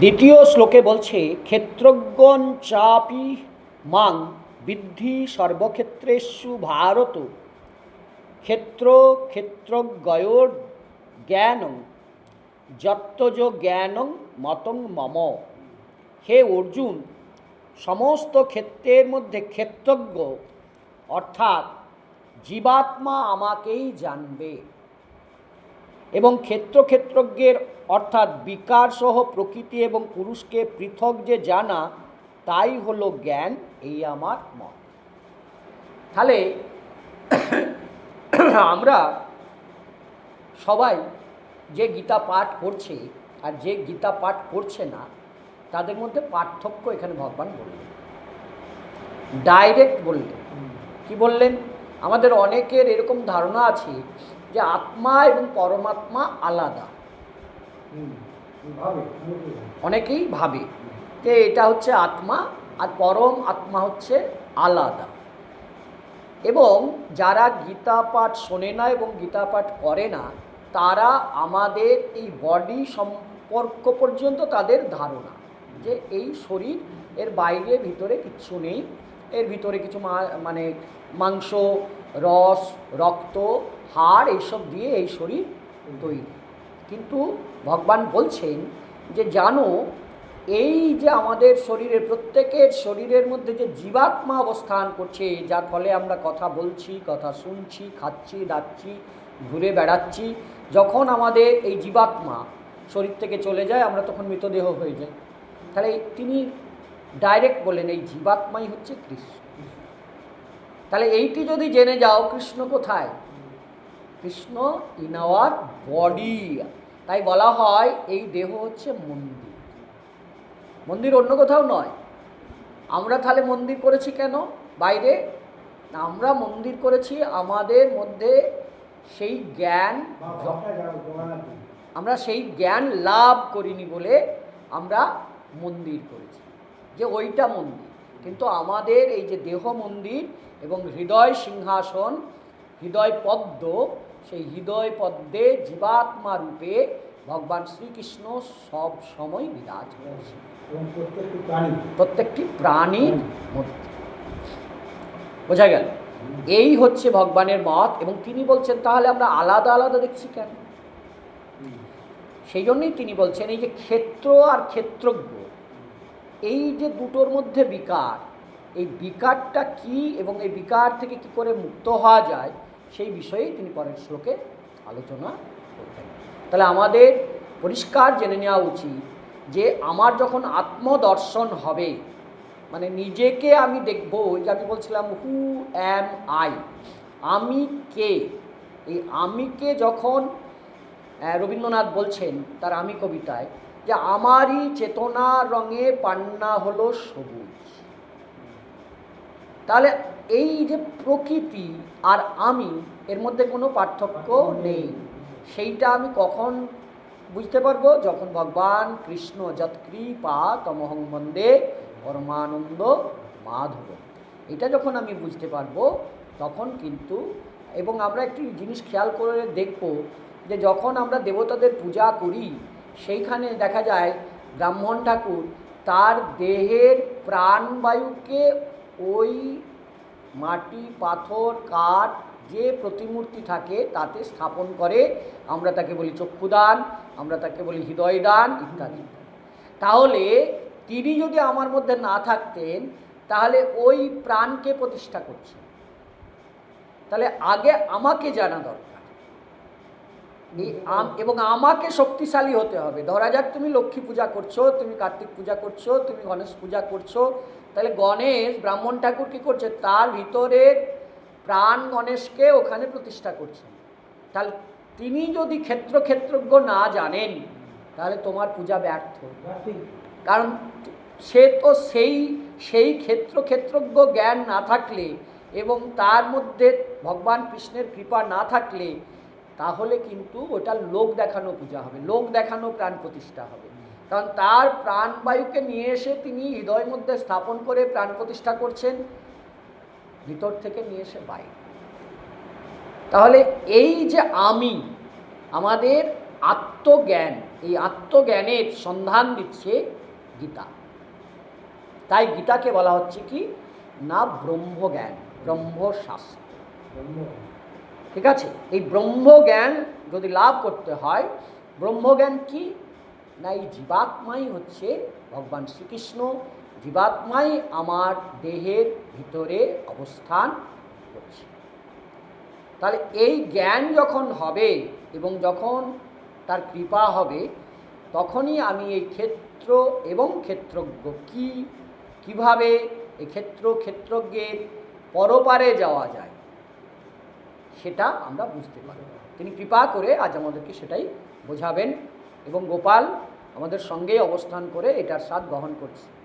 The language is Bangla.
দ্বিতীয় শ্লোকে বলছে, ক্ষেত্রজ্ঞন চাপি মাং বৃদ্ধি সর্বক্ষেত্রেষু ভারত। ক্ষেত্র ক্ষেত্রজ্ঞয়োর জ্ঞানং, যত্তজ জ্ঞানং মতং মম। হে অর্জুন, সমস্ত ক্ষেত্রের মধ্যে ক্ষেত্রজ্ঞ, অর্থাৎ জীবাত্মা আমাকেই জানবে। এবং ক্ষেত্র ক্ষেত্রজ্ঞের অর্থাৎ বিকার সহ প্রকৃতি এবং পুরুষকে পৃথক যে জানা, তাই হলো জ্ঞান, এই আমার মত। তাহলে আমরা সবাই যে গীতা পাঠ করছে আর যে গীতা পাঠ করছে না, তাদের মধ্যে পার্থক্য এখানে ভগবান বললেন। ডাইরেক্ট বললেন। কি বললেন? আমাদের অনেকের এরকম ধারণা আছে যে আত্মা এবং পরমাত্মা আলাদা। অনেকেই ভাবে যে এটা হচ্ছে আত্মা আর পরম আত্মা হচ্ছে আলাদা। এবং যারা গীতা পাঠ শোনে না এবং গীতা পাঠ করে না তারা আমাদের এই বডি সম্পর্ক পর্যন্ত তাদের ধারণা যে এই শরীর এর বাইরে ভিতরে কিচ্ছু নেই। এর ভিতরে কিছু মানে মাংস, রস, রক্ত, হাড় এইসব দিয়ে এই শরীর তৈরি। কিন্তু ভগবান বলছেন যে, জানো, এই যে আমাদের শরীরের, প্রত্যেকের শরীরের মধ্যে যে জীবাত্মা অবস্থান করছে, যার ফলে আমরা কথা বলছি, কথা শুনছি, খাচ্ছি, দাচ্ছি, ঘুরে বেড়াচ্ছি, যখন আমাদের এই জীবাত্মা শরীর থেকে চলে যায়, আমরা তখন মৃতদেহ হয়ে যাই। তাহলে তিনি ডাইরেক্ট বলেন এই জীবাত্মাই হচ্ছে কৃষ্ণ। তাহলে এইটি যদি জেনে যাও, কৃষ্ণ কোথায়? কৃষ্ণ ইন আওয়ার বডি তাই বলা হয় এই দেহ হচ্ছে মন্দির। মন্দির অন্য কোথাও নয়। আমরা তাহলে মন্দির করেছি কেন? বাইরে। আমরা মন্দির করেছি আমাদের মধ্যে সেই জ্ঞান আমরা সেই জ্ঞান লাভ করিনি বলে আমরা মন্দির করেছি। যে ওইটা মন্দির। কিন্তু আমাদের এই যে দেহ মন্দির এবং হৃদয় সিংহাসন হৃদয় পদ্ম সেই হৃদয় পদ্মে জীবাত্মা রূপে ভগবান শ্রীকৃষ্ণ সব সময় বিরাজ করছে। প্রত্যেকটি প্রাণীর মধ্যে বোঝা গেল? এই হচ্ছে ভগবানের মত এবং তিনি বলছেন তাহলে আমরা আলাদা আলাদা দেখছি কেন? সেই জন্যই তিনি বলছেন এই যে ক্ষেত্র আর ক্ষেত্রজ্ঞ এই যে দুটোর মধ্যে বিকার, এই বিকারটা কি এবং এই বিকার থেকে কি করে মুক্ত হওয়া যায়, সেই বিষয়েই তিনি পরের শ্লোকে আলোচনা করবেন। তাহলে আমাদের পরিষ্কার জেনে নেওয়া উচিত যে আমার যখন আত্মদর্শন হবে মানে নিজেকে আমি দেখব যে আমি বলছিলাম হু অ্যাম আই আমি কে? এই আমিকে যখন রবীন্দ্রনাথ বলছেন, তার আমি কবিতায় যে আমারই চেতনা রঙে পান্না হলো সবুজ। তাহলে এই যে প্রকৃতি আর আমি, এর মধ্যে কোনো পার্থক্য নেই। সেইটা আমি কখন বুঝতে পারব? যখন ভগবান কৃষ্ণ যৎকৃপা তমহং বন্দে পরমানন্দ মাধব। এটা যখন আমি বুঝতে পারব, তখন কিন্তু এবং আমরা একটি জিনিস খেয়াল করে দেখব যে যখন আমরা দেবতাদের পূজা করি সেইখানে দেখা যায় ব্রাহ্মণ ঠাকুর তার দেহের প্রাণবায়ুকে ওই মাটি, পাথর, কাঠ যে প্রতিমূর্তি থাকে তাতে স্থাপন করে। আমরা তাকে বলি চক্ষুদান, আমরা তাকে বলি হৃদয় দান ইত্যাদি। তাহলে তিনি যদি আমার মধ্যে না থাকতেন, তাহলে ওই প্রাণকে প্রতিষ্ঠা করছেন। তাহলে আগে আমাকে জানা দরকার। এবং আমাকে শক্তিশালী হতে হবে। ধরা যাক তুমি লক্ষ্মী পূজা করছ, তুমি কার্তিক পূজা করছ, তুমি গণেশ পূজা করছ, তাহলে গণেশ ব্রাহ্মণ ঠাকুর কী করছে? তার ভিতরের প্রাণ গণেশকে ওখানে প্রতিষ্ঠা করছেন তাহলে তিনি যদি ক্ষেত্র ক্ষেত্রজ্ঞ না জানেন, তাহলে তোমার পূজা ব্যর্থ। কারণ সে তো সেই সেই ক্ষেত্র ক্ষেত্রজ্ঞ জ্ঞান না থাকলে এবং তার মধ্যে ভগবান কৃষ্ণের কৃপা না থাকলে তাহলে কিন্তু ওটা লোক দেখানো পূজা হবে, লোক দেখানো প্রাণ প্রতিষ্ঠা হবে। কারণ তার প্রাণবায়ুকে নিয়ে এসে তিনি হৃদয়ের মধ্যে স্থাপন করে প্রাণ প্রতিষ্ঠা করছেন, ভিতর থেকে নিয়ে এসে বাইরে। তাহলে এই যে আমি, আমাদের আত্মজ্ঞান, এই আত্মজ্ঞানের সন্ধান দিচ্ছে গীতা। তাই গীতাকে বলা হচ্ছে কি? না ব্রহ্মজ্ঞান, ব্রহ্মশাস্ত্র। ঠিক আছে? এই ব্রহ্মজ্ঞান যদি লাভ করতে হয়, ব্রহ্মজ্ঞান কি? না এই জীবাত্মাই হচ্ছে ভগবান শ্রীকৃষ্ণ। জীবাত্মাই আমার দেহের ভিতরে অবস্থান করছে। তাহলে এই জ্ঞান যখন হবে এবং যখন তার কৃপা হবে, তখনই আমি এই ক্ষেত্র এবং ক্ষেত্রজ্ঞ কী? কীভাবে এই ক্ষেত্র ক্ষেত্রজ্ঞের পরপারে যাওয়া যায়? সেটা আমরা বুঝতে পারি। তিনি কৃপা করে আজ আমাদেরকে সেটাই বোঝাবেন এবং গোপাল আমাদের সঙ্গে অবস্থান করে এটার স্বাদ গ্রহণ করছে।